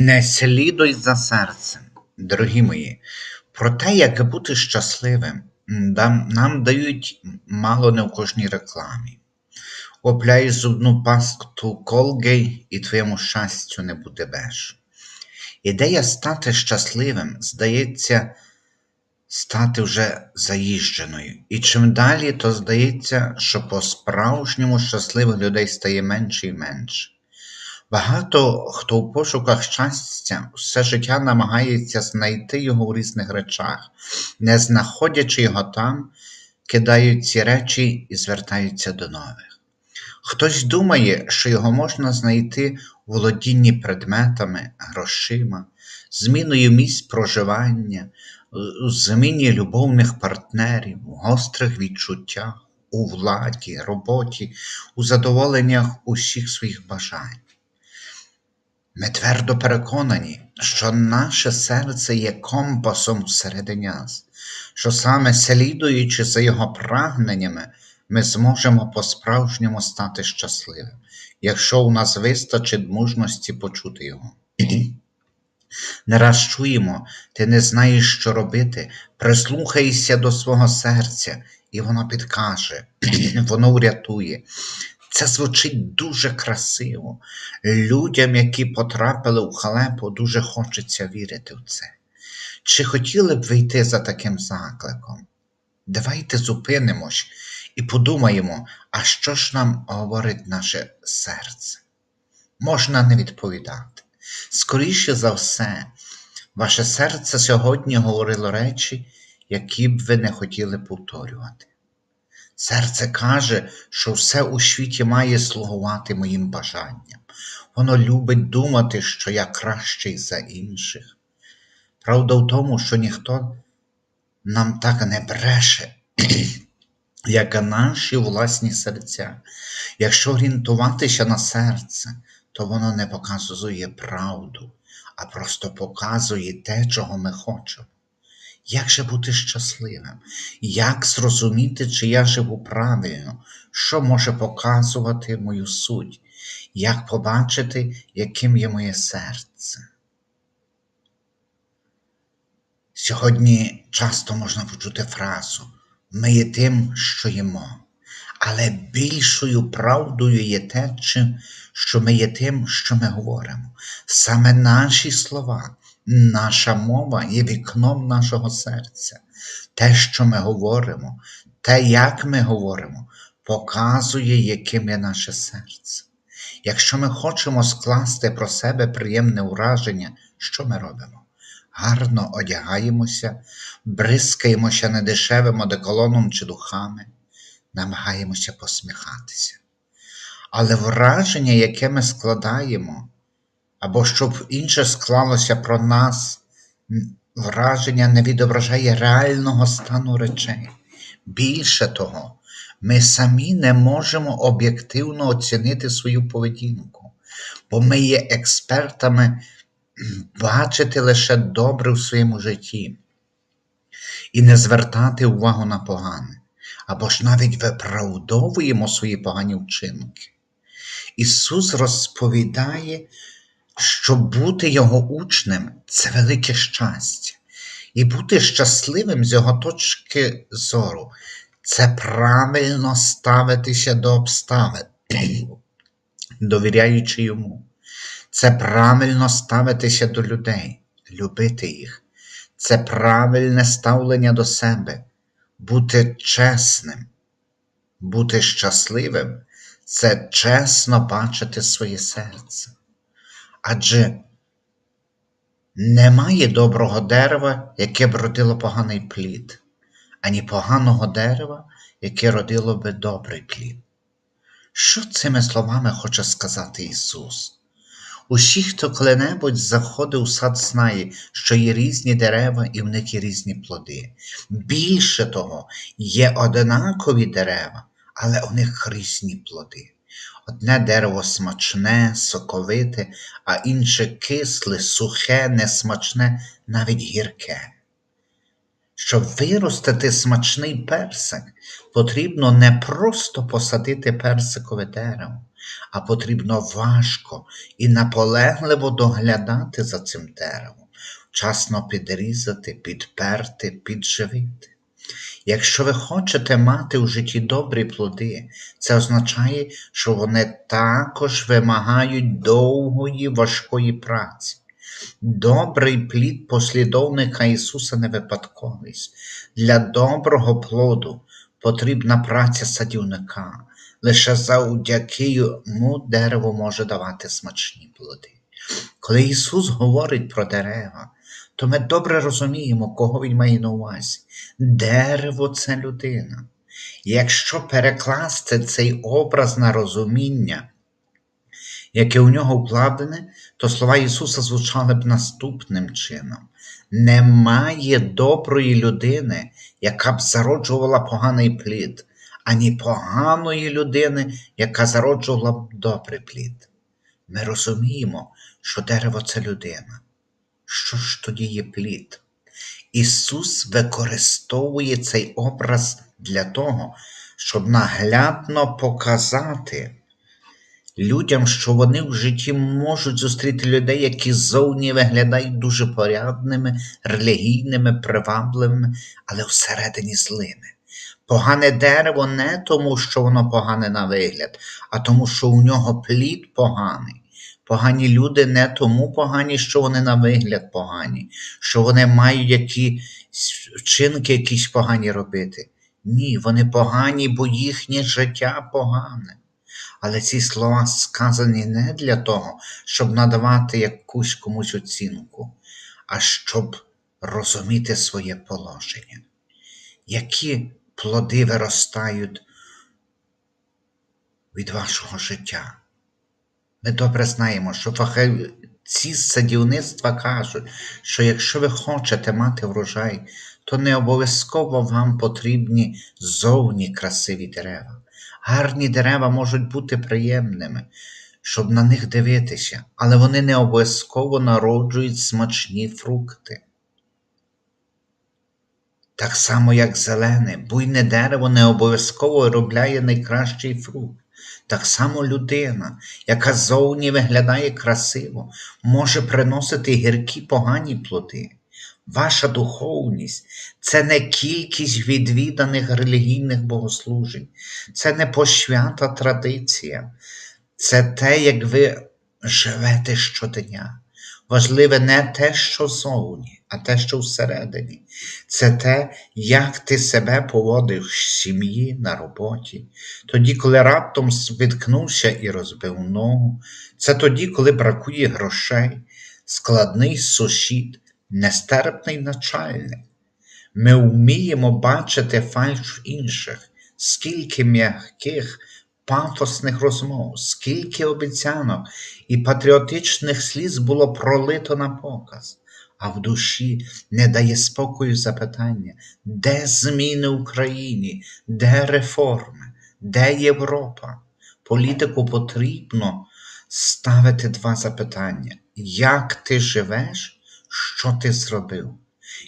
Не слідуй за серцем, дорогі мої, про те, як бути щасливим, нам, дають мало не в кожній рекламі. Купляєш зубну пасту Colgate і твоєму щастю не буде меж. Ідея стати щасливим, здається, стати вже заїждженою. І чим далі, то здається, що по-справжньому щасливих людей стає менше і менше. Багато хто у пошуках щастя все життя намагається знайти його в різних речах, не знаходячи його там, кидають ці речі і звертаються до нових. Хтось думає, що його можна знайти у володінні предметами, грошима, зміною місць проживання, у зміні любовних партнерів, у гострих відчуттях, у владі, роботі, у задоволеннях усіх своїх бажань. Ми твердо переконані, що наше серце є компасом всередині нас, що саме слідуючи за його прагненнями, ми зможемо по-справжньому стати щасливим, якщо у нас вистачить мужності почути його. Не раз чуємо, ти не знаєш, що робити, прислухайся до свого серця, і воно підкаже, воно врятує. Це звучить дуже красиво. Людям, які потрапили у халепу, дуже хочеться вірити в це. Чи хотіли б ви йти за таким закликом? Давайте зупинимось і подумаємо, а що ж нам говорить наше серце? Можна не відповідати. Скоріше за все, ваше серце сьогодні говорило речі, які б ви не хотіли повторювати. Серце каже, що все у світі має слугувати моїм бажанням. Воно любить думати, що я кращий за інших. Правда в тому, що ніхто нам так не бреше, як наші власні серця. Якщо орієнтуватися на серце, то воно не показує правду, а просто показує те, чого ми хочемо. Як же бути щасливим? Як зрозуміти, чи я живу правильно, що може показувати мою суть? Як побачити, яким є моє серце? Сьогодні часто можна почути фразу Ми є тим, що їмо, але більшою правдою є те, що ми є тим, що ми говоримо. Саме наші слова, наша мова є вікном нашого серця. Те, що ми говоримо, те, як ми говоримо, показує, яким є наше серце. Якщо ми хочемо скласти про себе приємне ураження, що ми робимо? Гарно одягаємося, бризкаємося недешевим одеколоном чи духами, намагаємося посміхатися. Але враження, яке ми складаємо, або щоб інше склалося про нас, враження не відображає реального стану речей. Більше того, ми самі не можемо об'єктивно оцінити свою поведінку, бо ми є експертами бачити лише добре в своєму житті і не звертати увагу на погане, або ж навіть виправдовуємо свої погані вчинки. Ісус розповідає, що бути Його учнем це велике щастя, і бути щасливим з його точки зору це правильно ставитися до обставин, довіряючи йому. Це правильно ставитися до людей, любити їх. Це правильне ставлення до себе, бути чесним, бути щасливим це чесно бачити своє серце. Адже немає доброго дерева, яке б родило поганий плід, ані поганого дерева, яке родило би добрий плід. Що цими словами хоче сказати Ісус? Усі, хто коли-небудь заходив у сад, знає, що є різні дерева і в них є різні плоди. Більше того, є одинакові дерева, але у них різні плоди. Одне дерево смачне, соковите, а інше кисле, сухе, несмачне, навіть гірке. Щоб виростити смачний персик, потрібно не просто посадити персикове дерево, а потрібно важко і наполегливо доглядати за цим деревом, вчасно підрізати, підперти, підживити. Якщо ви хочете мати у житті добрі плоди, це означає, що вони також вимагають довгої важкої праці. Добрий плід послідовника Ісуса не випадковість. Для доброго плоду потрібна праця садівника. Лише завдяки йому дерево може давати смачні плоди. Коли Ісус говорить про дерева, то ми добре розуміємо, кого Він має на увазі. Дерево це людина. Якщо перекласти цей образ на розуміння, яке у нього вкладене, то слова Ісуса звучали б наступним чином: немає доброї людини, яка б зароджувала поганий плід, ані поганої людини, яка зароджувала б добрий плід. Ми розуміємо, що дерево це людина. Що ж тоді є плід? Ісус використовує цей образ для того, щоб наглядно показати людям, що вони в житті можуть зустріти людей, які зовні виглядають дуже порядними, релігійними, привабливими, але всередині злими. Погане дерево не тому, що воно погане на вигляд, а тому, що у нього плід поганий. Погані люди не тому погані, що вони на вигляд погані, що вони мають які вчинки якісь погані робити. Ні, вони погані, бо їхнє життя погане. Але ці слова сказані не для того, щоб надавати якусь комусь оцінку, а щоб розуміти своє положення. Які плоди виростають від вашого життя? Ми добре знаємо, що фахівці з садівництва кажуть, що якщо ви хочете мати врожай, то не обов'язково вам потрібні зовні красиві дерева. Гарні дерева можуть бути приємними, щоб на них дивитися, але вони не обов'язково народжують смачні фрукти. Так само, як зелене, буйне дерево не обов'язково виробляє найкращий фрукт. Так само людина, яка зовні виглядає красиво, може приносити гіркі погані плоди. Ваша духовність це не кількість відвіданих релігійних богослужень, це не пошвята традиція, це те, як ви живете щодня. Важливе не те, що зовні, а те, що всередині. Це те, як ти себе поводиш в сім'ї, на роботі, тоді, коли раптом спіткнувся і розбив ногу, це тоді, коли бракує грошей, складний сусід, нестерпний начальник. Ми вміємо бачити фальш інших, скільки м'яких пафосних розмов, скільки обіцянок. І патріотичних сліз було пролито на показ, а в душі не дає спокою запитання, де зміни в Україні, де реформи, де Європа? Політику потрібно ставити два запитання: як ти живеш, що ти зробив?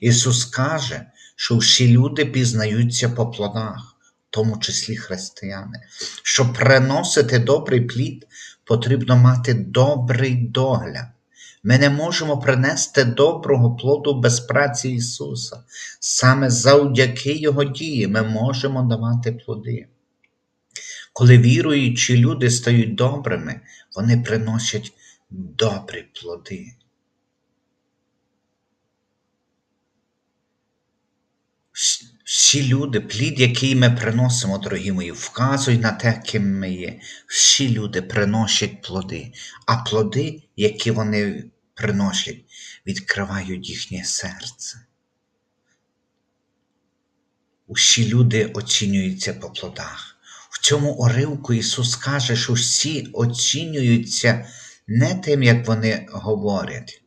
Ісус каже, що всі люди пізнаються по плодах в тому числі християни. Щоб приносити добрий плід, потрібно мати добрий догляд. Ми не можемо принести доброго плоду без праці Ісуса. Саме завдяки Його дії ми можемо давати плоди. Коли віруючі люди стають добрими, вони приносять добрі плоди. Всі люди, плід, який ми приносимо, дорогі мої, вказують на те, ким ми є. Всі люди приносять плоди, а плоди, які вони приносять, відкривають їхнє серце. Усі люди оцінюються по плодах. В цьому уривку Ісус каже, що всі оцінюються не тим, як вони говорять,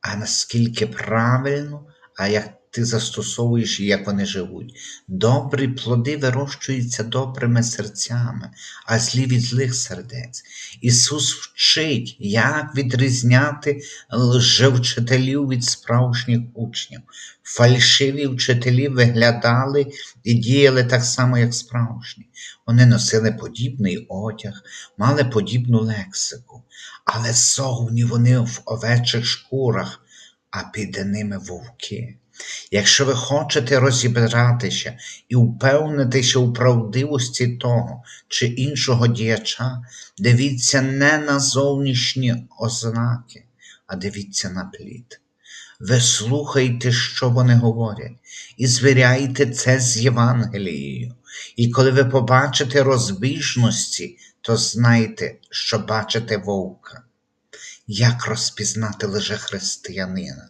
а наскільки правильно, а як ти застосовуєш і як вони живуть. Добрі плоди вирощуються добрими серцями, а злі від злих сердець. Ісус вчить, як відрізняти лжевчителів від справжніх учнів. Фальшиві вчителі виглядали і діяли так само, як справжні. Вони носили подібний одяг, мали подібну лексику, але зовні вони в овечих шкурах, а під ними вовки. Якщо ви хочете розібратися і впевнитися у правдивості того чи іншого діяча, дивіться не на зовнішні ознаки, а дивіться на плід. Ви слухайте, що вони говорять, і звіряйте це з Євангелією. І коли ви побачите розбіжності, то знайте, що бачите вовка. Як розпізнати лжехристиянина?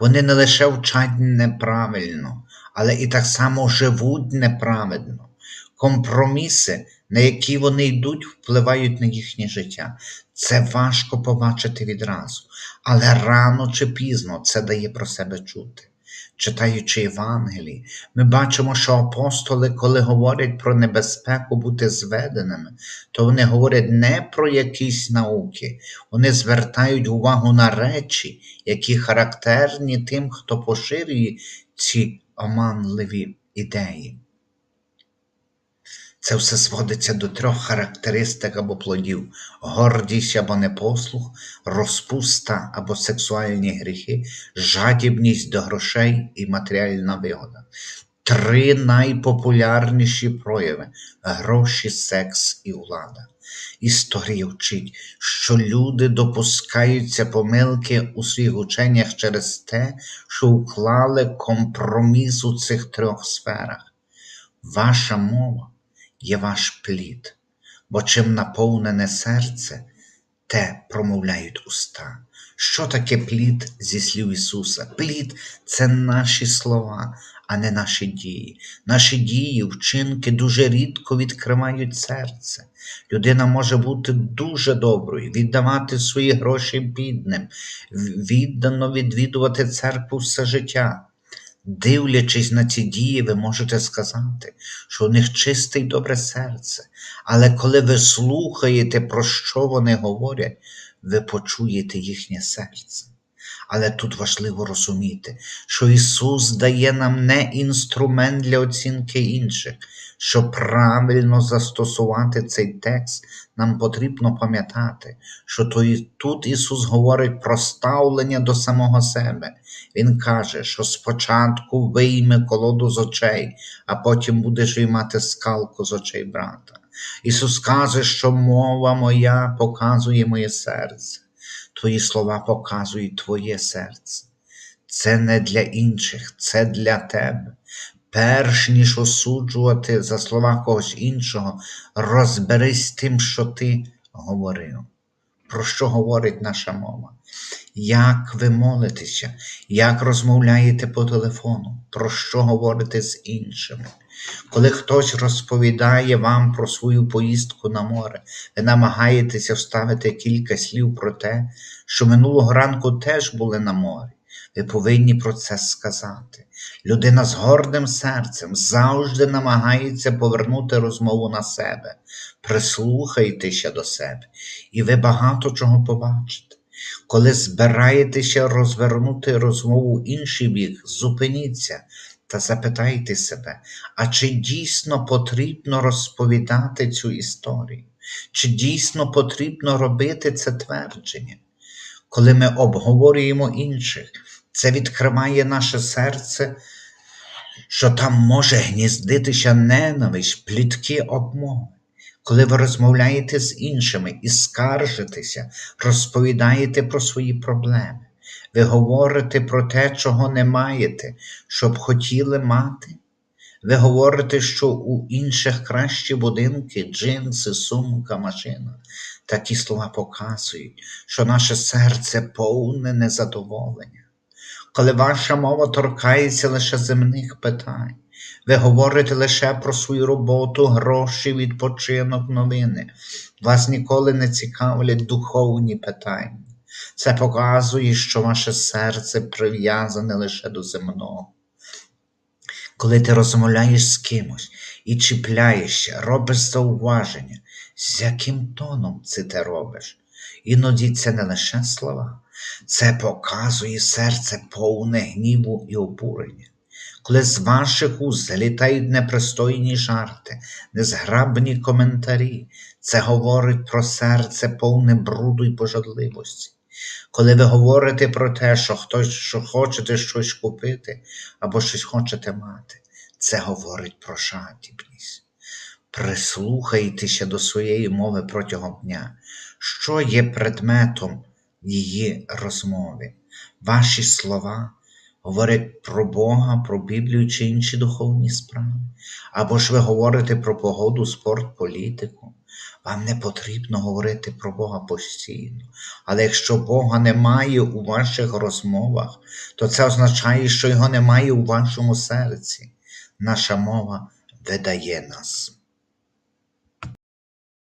Вони не лише вчать неправильно, але і так само живуть неправильно. Компроміси, на які вони йдуть, впливають на їхнє життя. Це важко побачити відразу, але рано чи пізно це дає про себе чути. Читаючи Євангелії, ми бачимо, що апостоли, коли говорять про небезпеку бути зведеними, то вони говорять не про якісь науки, вони звертають увагу на речі, які характерні тим, хто поширює ці оманливі ідеї. Це все зводиться до трьох характеристик або плодів: гордість або непослух, розпуста або сексуальні гріхи, жадібність до грошей і матеріальна вигода. Три найпопулярніші прояви гроші, секс і влада. Історія вчить, що люди допускаються помилки у своїх ученнях через те, що уклали компроміс у цих трьох сферах. Ваша мова є ваш плід, бо чим наповнене серце, те промовляють уста. Що таке плід зі слів Ісуса? Плід це наші слова, а не наші дії. Наші дії, вчинки дуже рідко відкривають серце. Людина може бути дуже доброю, віддавати свої гроші бідним, віддано відвідувати церкву все життя. Дивлячись на ці дії, ви можете сказати, що у них чисте й добре серце, але коли ви слухаєте, про що вони говорять, ви почуєте їхнє серце. Але тут важливо розуміти, що Ісус дає нам не інструмент для оцінки інших. Щоб правильно застосувати цей текст, нам потрібно пам'ятати, що тут Ісус говорить про ставлення до самого себе. Він каже, що спочатку вийме колоду з очей, а потім будеш виймати скалку з очей брата. Ісус каже, що мова моя показує моє серце, Твої слова показують Твоє серце. Це не для інших, це для тебе. Перш ніж осуджувати за слова когось іншого, розберись тим, що ти говорив. Про що говорить наша мова? Як ви молитеся, як розмовляєте по телефону, про що говорите з іншими? Коли хтось розповідає вам про свою поїздку на море, ви намагаєтеся вставити кілька слів про те, що минулого ранку теж були на морі. Ви повинні про це сказати. Людина з гордим серцем завжди намагається повернути розмову на себе. Прислухайтеся до себе, і ви багато чого побачите. Коли збираєтеся розвернути розмову в інший бік, зупиніться та запитайте себе, а чи дійсно потрібно розповідати цю історію? Чи дійсно потрібно робити це твердження? Коли ми обговорюємо інших, це відкриває наше серце, що там може гніздитися ненависть, плітки обмови. Коли ви розмовляєте з іншими і скаржитеся, розповідаєте про свої проблеми, ви говорите про те, чого не маєте, щоб хотіли мати. Ви говорите, що у інших кращі будинки, джинси, сумка, машина. Такі слова показують, що наше серце повне незадоволення. Коли ваша мова торкається лише земних питань, ви говорите лише про свою роботу, гроші, відпочинок, новини. Вас ніколи не цікавлять духовні питання. Це показує, що ваше серце прив'язане лише до земного. Коли ти розмовляєш з кимось і чіпляєшся, робиш зауваження, з яким тоном це ти робиш? Іноді це не лише слова, це показує серце повне гніву і обурення. Коли з ваших уст залітають непристойні жарти, незграбні коментарі, це говорить про серце повне бруду і пожадливості. Коли ви говорите про те, що хтось що хочете щось купити або щось хочете мати, це говорить про жадібність. Прислухайтеся до своєї мови протягом дня, що є предметом її розмови. Ваші слова говорять про Бога, про Біблію чи інші духовні справи. Або ж ви говорите про погоду, спорт, політику. Вам не потрібно говорити про Бога постійно. Але якщо Бога немає у ваших розмовах, то це означає, що Його немає у вашому серці. Наша мова видає нас.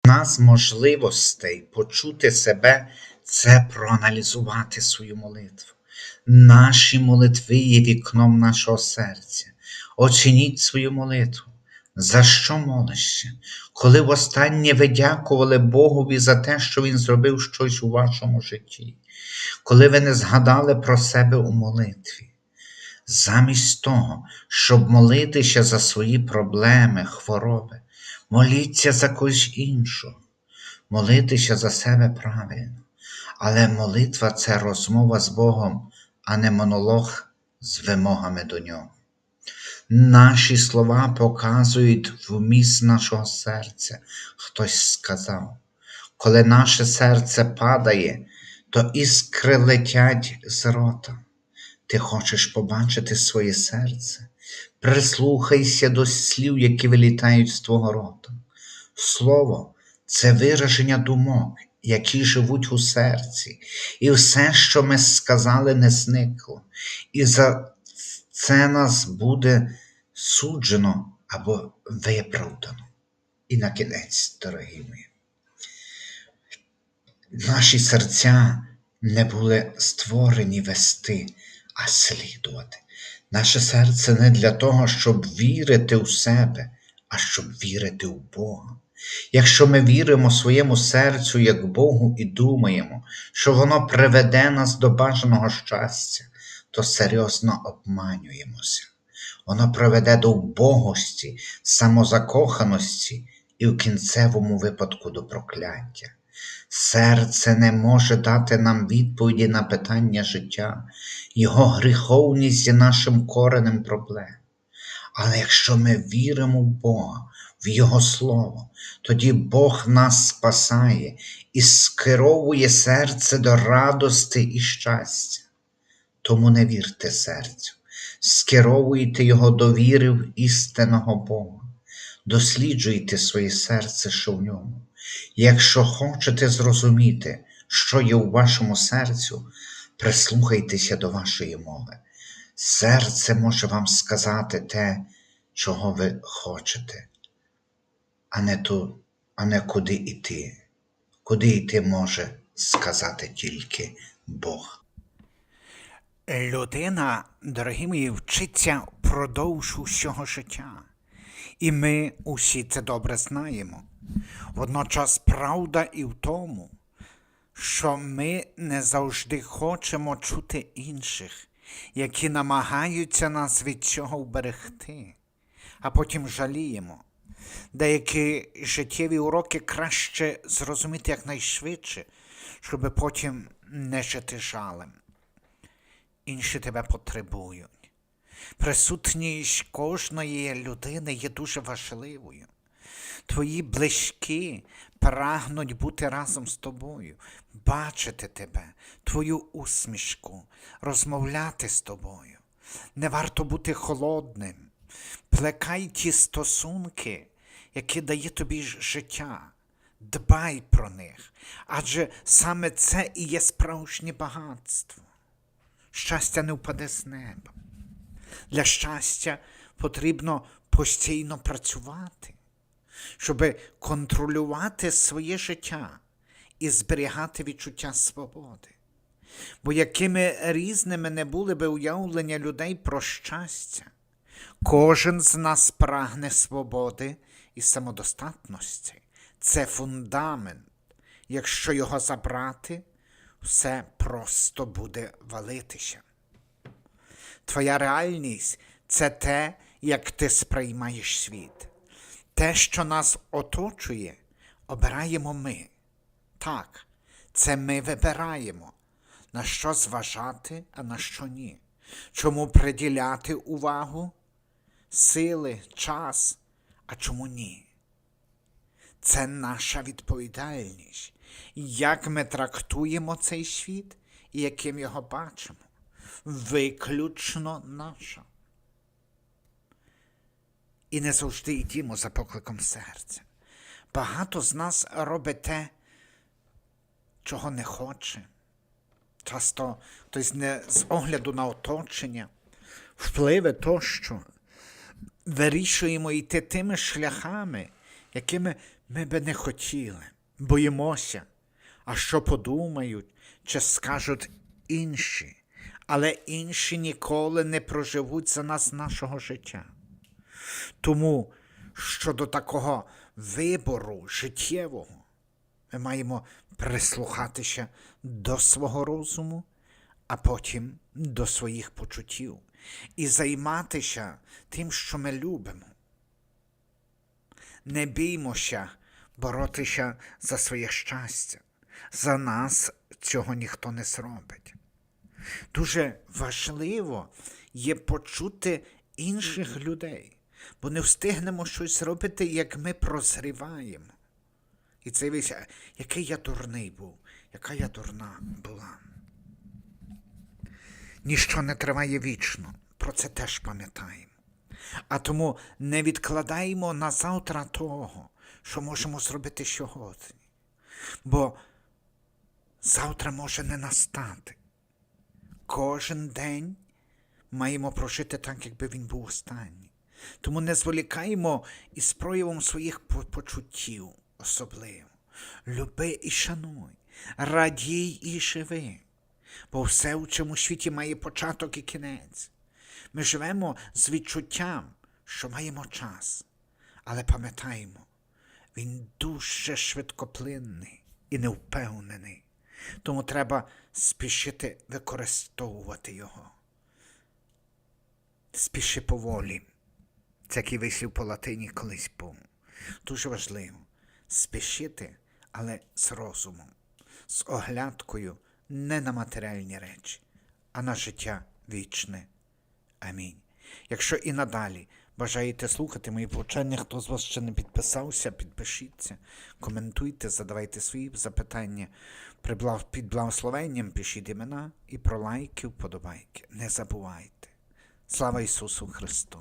Одна з можливостей почути себе це проаналізувати свою молитву. Наші молитви є вікном нашого серця. Оцініть свою молитву. За що молишся? Коли востаннє ви дякували Богові за те, що Він зробив щось у вашому житті, коли ви не згадали про себе у молитві, замість того, щоб молитися за свої проблеми, хвороби, моліться за когось іншого, молитися за себе правильно. Але молитва це розмова з Богом, а не монолог з вимогами до нього. Наші слова показують вміст нашого серця. Хтось сказав, коли наше серце падає, то іскри летять з рота. Ти хочеш побачити своє серце? Прислухайся до слів, які вилітають з твого рота. Слово це вираження думок, які живуть у серці, і все, що ми сказали, не зникло. І за це нас буде суджено або виправдано. І на кінець, дорогі мої, наші серця не були створені вести, а слідувати. Наше серце не для того, щоб вірити у себе, а щоб вірити у Бога. Якщо ми віримо своєму серцю як Богу і думаємо, що воно приведе нас до бажаного щастя, то серйозно обманюємося. Воно приведе до вбогості, самозакоханості і в кінцевому випадку до прокляття. Серце не може дати нам відповіді на питання життя, його гріховність є нашим коренем проблем. Але якщо ми віримо в Бога, в Його Слово, тоді Бог нас спасає і скеровує серце до радости і щастя. Тому не вірте серцю, скеровуйте його до віри в істинного Бога, досліджуйте своє серце, що в ньому. Якщо хочете зрозуміти, що є у вашому серцю, прислухайтеся до вашої мови. Серце може вам сказати те, чого ви хочете, а не, ту, а не куди йти. Куди йти може сказати тільки Бог. Людина, дорогі мої, вчиться впродовж усього життя. І ми усі це добре знаємо. Водночас правда і в тому, що ми не завжди хочемо чути інших, які намагаються нас від цього вберегти, а потім жаліємо. Деякі життєві уроки краще зрозуміти якнайшвидше, щоб потім не жити жалем інші тебе потребують. Присутність кожної людини є дуже важливою. Твої близькі прагнуть бути разом з тобою, бачити тебе, твою усмішку, розмовляти з тобою. Не варто бути холодним. Плекай ті стосунки, які дає тобі життя. Дбай про них, адже саме це і є справжнє багатство. Щастя не впаде з неба. Для щастя потрібно постійно працювати, щоб контролювати своє життя і зберігати відчуття свободи. Бо якими різними не були би уявлення людей про щастя, Кожен з нас прагне свободи і самодостатності. Це фундамент. Якщо його забрати, все просто буде валитися. Твоя реальність це те, як ти сприймаєш світ. Те, що нас оточує, обираємо ми. Так, це ми вибираємо, на що зважати, а на що ні. Чому приділяти увагу, сили, час, а чому ні? Це наша відповідальність. Як ми трактуємо цей світ і яким його бачимо. Виключно наша. І не завжди йдімо за покликом серця. Багато з нас робить те, чого не хоче. Часто хтось не з огляду на оточення, впливи тощо. Вирішуємо йти тими шляхами, якими ми би не хотіли. Боїмося, а що подумають, чи скажуть інші, але інші ніколи не проживуть за нас нашого життя. Тому щодо такого вибору життєвого ми маємо прислухатися до свого розуму, а потім до своїх почуттів і займатися тим, що ми любимо. Не біймося боротися за своє щастя. За нас цього ніхто не зробить. Дуже важливо є почути інших людей, бо не встигнемо щось зробити, як ми прозріваємо. І це весь, який я дурний був, яка я дурна була. Ніщо не триває вічно, про це теж пам'ятаємо. А тому не відкладаємо на завтра того, що можемо зробити сьогодні. Бо завтра може не настати. Кожен день маємо прожити так, якби він був останній. Тому не зволікаємо із проявом своїх почуттів особливо. Люби і шануй, радій і живи, бо все у цьому світі має початок і кінець. Ми живемо з відчуттям, що маємо час, але пам'ятаємо, він дуже швидкоплинний і невпевнений. Тому треба спішити використовувати його. Спіши поволі. Це який вислів по латині колись був. Дуже важливо спішити, але з розумом, з оглядкою не на матеріальні речі, а на життя вічне. Амінь. Якщо і надалі бажаєте слухати мої повчання, хто з вас ще не підписався, підпишіться, коментуйте, задавайте свої запитання. Під благословенням пишіть імена і про лайки, вподобайки. Не забувайте. Слава Ісусу Христу!